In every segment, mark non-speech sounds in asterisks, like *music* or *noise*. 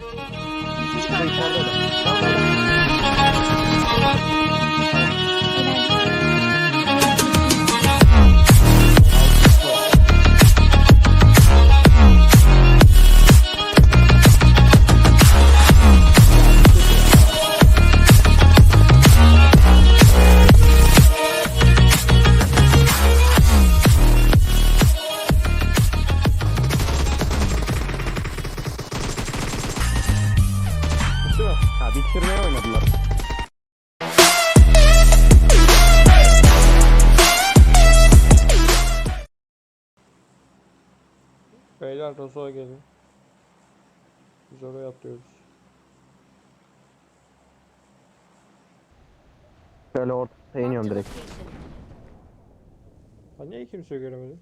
次回もどうぞ。Beyler Rozo'ya gelin. Biz oraya atlıyoruz. Şöyle ortaya iniyorum direkt. Ben niye kimseyi göremedim?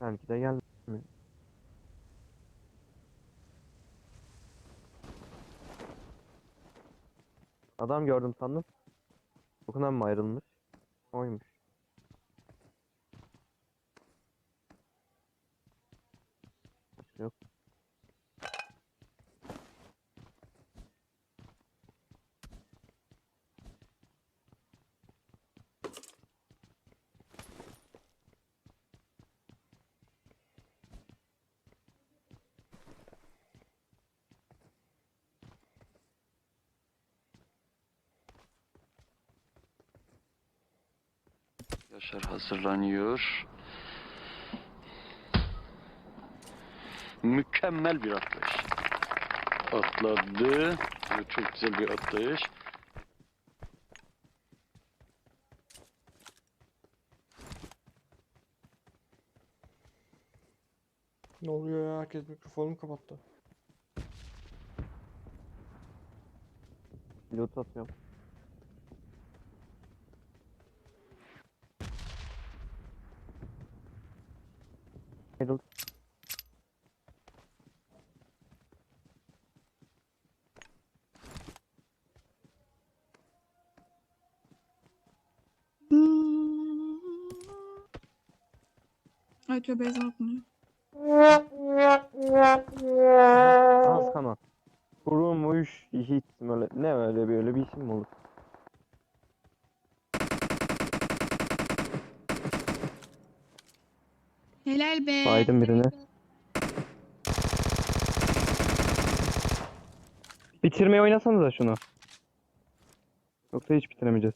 Belki de geldi. Adam gördüm sandım. Okundan mı ayrılmış? Oymuş. Yok. Yaşar hazırlanıyor. Mükemmel bir atlayış. Atladı. Çok güzel bir atlayış. Ne oluyor ya? Herkes mikrofonumu kapattı. Loot atıyorum. Ay tövbe ezan. Az kanat. Kurumuş hiç böyle ne öyle bir öyle bir isim olur? Helal be. Saydım birini. Bitirmeyi oynasanız da şunu. Yoksa hiç bitiremeyeceğiz.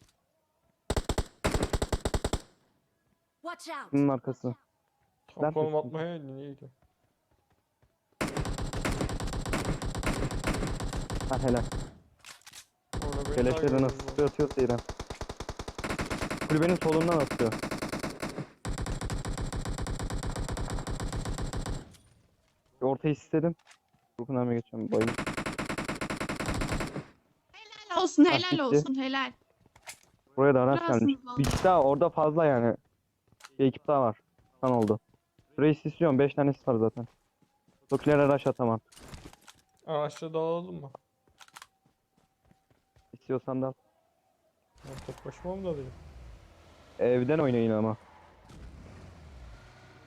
Watch out! Bunun arkası. Tam konum atmaya niyeydi? Ha helal. Orada beni Keleşleri takip nasıl ediyor. tutuyor atıyor Seyran. Kulübenin solundan atıyor. Bir Ortayı istedim. Furkan abi geçiyorum. Bayım. Helal olsun helal bitti. olsun helal. Buraya da araç gelmiş. vallahi. Bir kişi daha orada fazla yani. Bir ekip daha var. Kan oldu. Şurayı istiyorum. 5 tanesi var zaten. Tokilere araç atamam. Araçla dağılalım mı? İstiyorsan da Ben tek başıma mı dalayım? evden oynayın ama.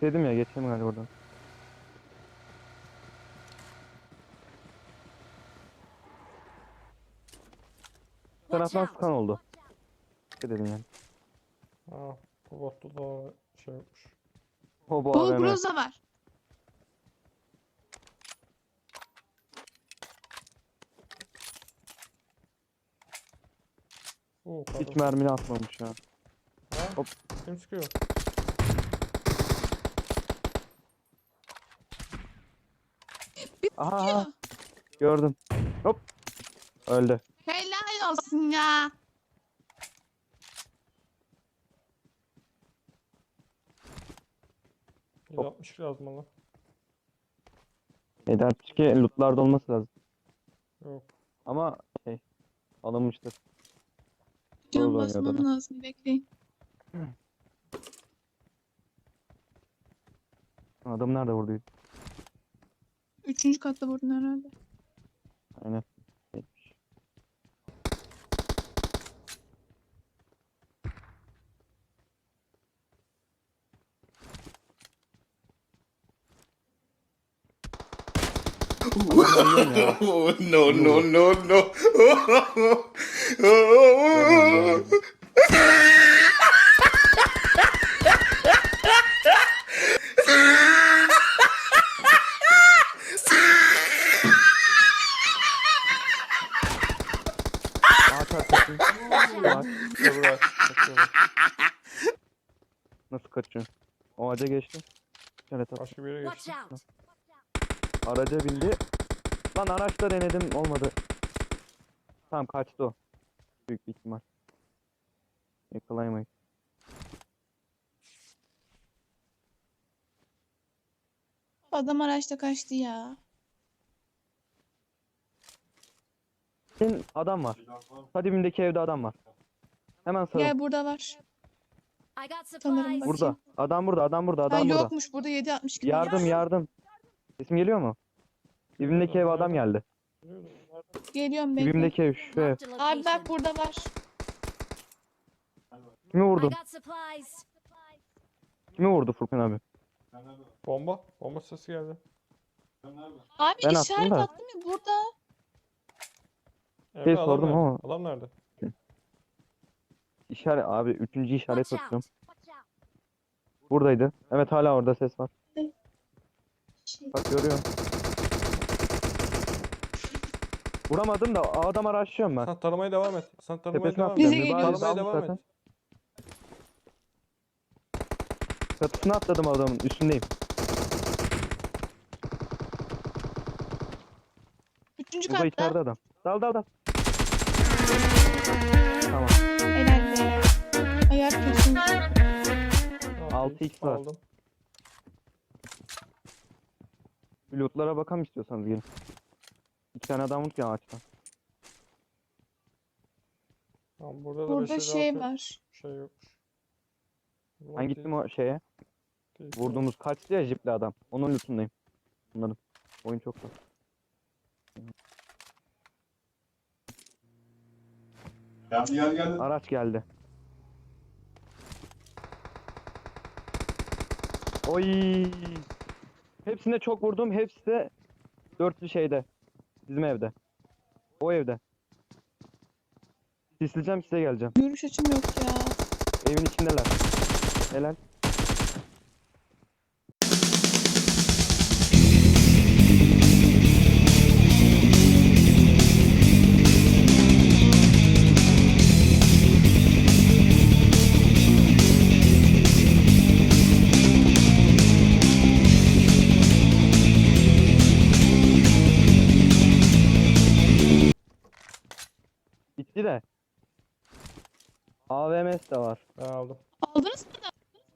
Dedim ya geçeyim galiba oradan. Taraftan skan oldu. Ne dedim yani. Ha, bu botta da şey yapmış. Hobo Bol AVM. groza var. Oo, Hiç kadın. mermini atmamış ya. Ha? hop. Kim sıkıyor? Aha gördüm. Hop. Öldü. Helal olsun ya. Bir de 60 lazım. Eder ki lootlarda olması lazım. Yok. Ama şey alınmıştır. Can basmam adam. lazım bekleyin. Adam nerede vurdu? Üçüncü katta vurdun herhalde. Aynen. No, no, no, no. Nasıl kaçıyor? O ağaca geçti. Evet at. Başka bir yere Watch geçti. Araca bindi. Lan araçta denedim olmadı. Tamam kaçtı o. Büyük bir ihtimal. Yakalayamayız. Adam araçta kaçtı ya. Senin adam var. Kadimindeki evde adam var. Hemen sarıl. Gel burada var. Sanırım supplies. bak- Burada. Adam burada, adam burada, Ha adam burada. yokmuş burada 7.62 var. Yardım, yardım. Sesim geliyor mu? Dibimdeki ev adam geldi. Geliyorum bekle. Dibimdeki ev şu ev. Abi bak burada var. Kimi I vurdu? got supplies. Kimi vurdu Furkan abi? Bomba. Bomba sesi geldi. Abi Ben işaret da. attım ya burada. Emre, adam sordum nerede? ama- Adam nerede? İşaret abi üçüncü işaret Watch atıyorum. Buradaydı. Evet hala orada ses var. Şey, Bak görüyorum. Vuramadım da o adama araştırıyorum ben. Sen taramaya devam et. Sen taramaya Tepesine devam et. Bize geliyor. Mübarek Taramaya almış devam zaten. et. Çatısına atladım adamın üstündeyim. Üçüncü Burada katta. içeride adam. Dal dal dal. Tamam. Helal be. Ayar kesin. Tamam, 6x var. Aldım. Bir lootlara bakalım istiyorsanız gelin. İki tane adam vurdu ya ağaçtan. Tamam burada da Burada 556 şey var. Şey yokmuş. Ben gittim o şeye. Değil. Vurduğumuz kaçtı ya jipli adam. Onun lootundayım. Bunların. Oyun çok zor. Geldi geldi geldi. Araç geldi. Oy. Hepsine çok vurdum. Hepsi de dörtlü şeyde. Bizim evde. O evde. Sisleyeceğim size geleceğim. Görüş açım yok ya. Evin içindeler. Helal. De var. Ben aldım. Aldınız mı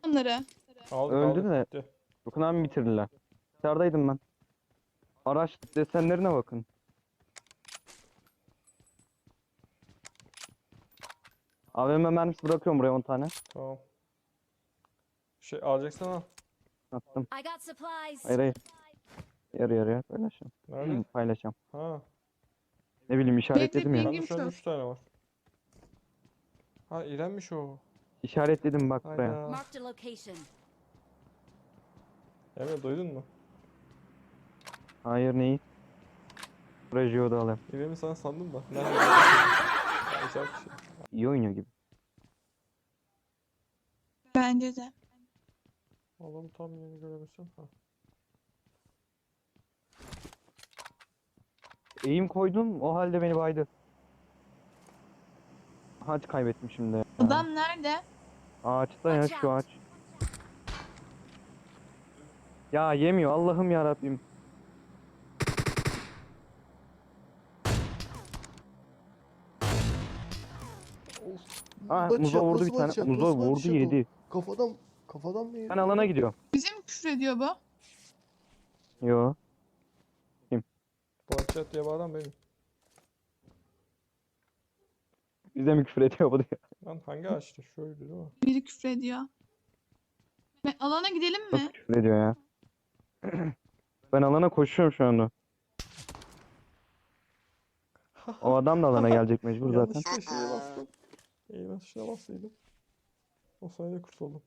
adamları? Aldım Öldü aldım. de. Bitti. Furkan abi bitirdiler. Dışarıdaydım ben. Araç desenlerine bakın. AVM mermisi bırakıyorum buraya 10 tane. Tamam. Şey alacaksan al. Attım. I got supplies. Hayır hayır. Yarı yarıya paylaşacağım. Nerede? Hı, paylaşacağım. Ha. Ne bileyim işaretledim ya. ping- Bende şu an çok. 3 tane var. Ha İrem'miş o. İşaretledim bak buraya. Hayda. Marked a location. Emre duydun mu? Hayır neyi? Rejiyo da alayım. İrem'i sana sandım da. *laughs* Nerede? Ya, güzel bir şey. İyi oynuyor gibi. Bence de. Adamı tam yeni görebilsem. Ha. Eğim koydum o halde beni baydı. Ağaç kaybettim şimdi. ya. Adam nerede? Ağaçta ya şu ağaç. Ya yemiyor Allah'ım ya Rabbim. Ah Muzo vurdu nasıl bir tane. yap, Muzo nasıl vurdu o? yedi. Kafadan kafadan mı yedin? Ben alana gidiyorum. Bize mi küfür ediyor bu? Yo. Bu Açat diye bağıran benim. Bize mi küfür ediyor bu diyor. Lan hangi ağaçtı? Şuydu değil mi? Biri küfür ediyor. Ben, alana gidelim Nasıl mi? küfür ediyor ya. *clears throat* Ben alana koşuyorum şu anda. O adam da alana gelecek mecbur zaten. Yanlışlıkla şeye bastım. Eğlen tuşuna bassaydım. O sayede kurtuldum.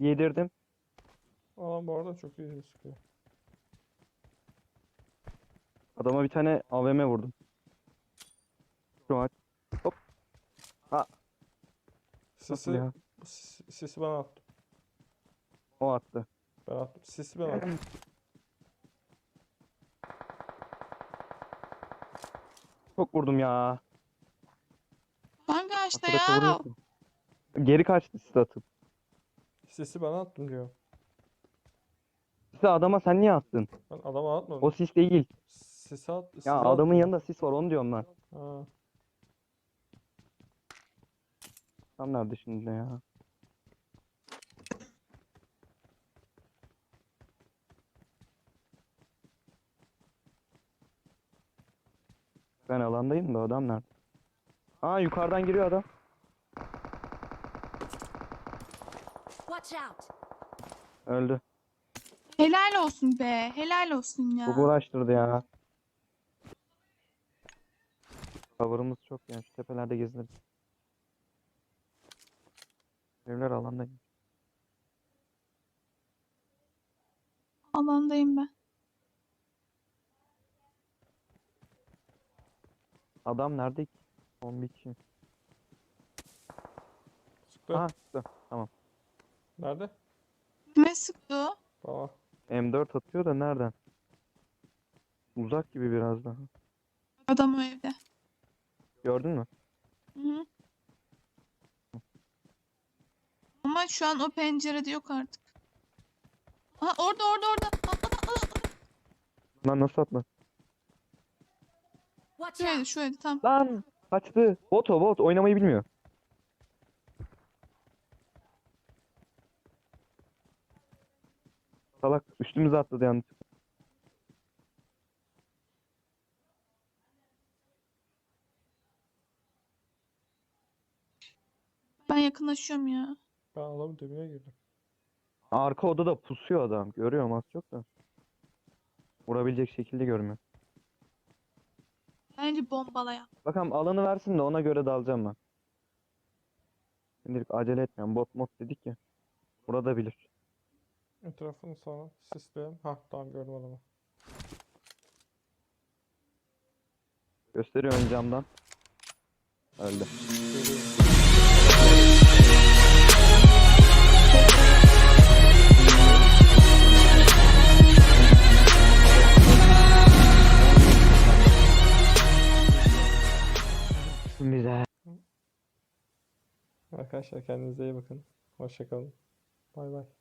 Yedirdim. Alan bu arada çok iyi sıkıyor. Adama bir tane AVM vurdum. Şu an Sisi, ya? sisi, sisi ben attım. O attı. Ben attım. Sisi ben attım. *clears throat* Çok vurdum ya. Hangi ağaçta Arkadaşa ya? vuruyorsun. Geri kaçtı size atıp. Sisi ben attım diyor. Size adama sen niye attın? Ben adama atmadım. O sis değil. Sisi at. sisi Ya attım. adamın yanında sis var onu diyorum ben. Ha. Tam nerede şimdi ya? Ben alandayım da adam nerede? Aa yukarıdan giriyor adam. Watch out. Öldü. Helal olsun be. Helal olsun ya. Çok uğraştırdı ya. Cover'ımız çok yani şu tepelerde geziniriz. Evler alandayım. Alandayım ben. Adam nerede ki? Son bir kişi. Sıktı. Aha çıktı. Nerede? Kime sıktı o? Baba. M4 atıyor da nereden? Uzak gibi biraz daha. Adam o evde. Gördün mü? Hı -hı. Ama şu an o pencerede yok artık. Ha orada orada orada. Atla atla atla. Lan nasıl atma? Watch Şu evde out. evde tam. Lan kaçtı. Bot o bot oynamayı bilmiyor. Salak üstümüze atladı yanlış. Ben yakınlaşıyorum ya. Ben adamın dibine girdim. Arka odada pusuyor adam. Görüyorum az çok da. Vurabilecek şekilde görmüyor. Bence bombalayan. Bakalım alanı versin de ona göre dalacağım ben. Şimdilik acele etmiyorum. Bot mod dedik ya. Burada bilir. Etrafını sana sisleyen. Ha tamam gördüm adamı. Gösteriyor ön camdan. Öldü. Görüyorum. Güzel. Arkadaşlar kendinize iyi bakın. Hoşça kalın. Bay bay.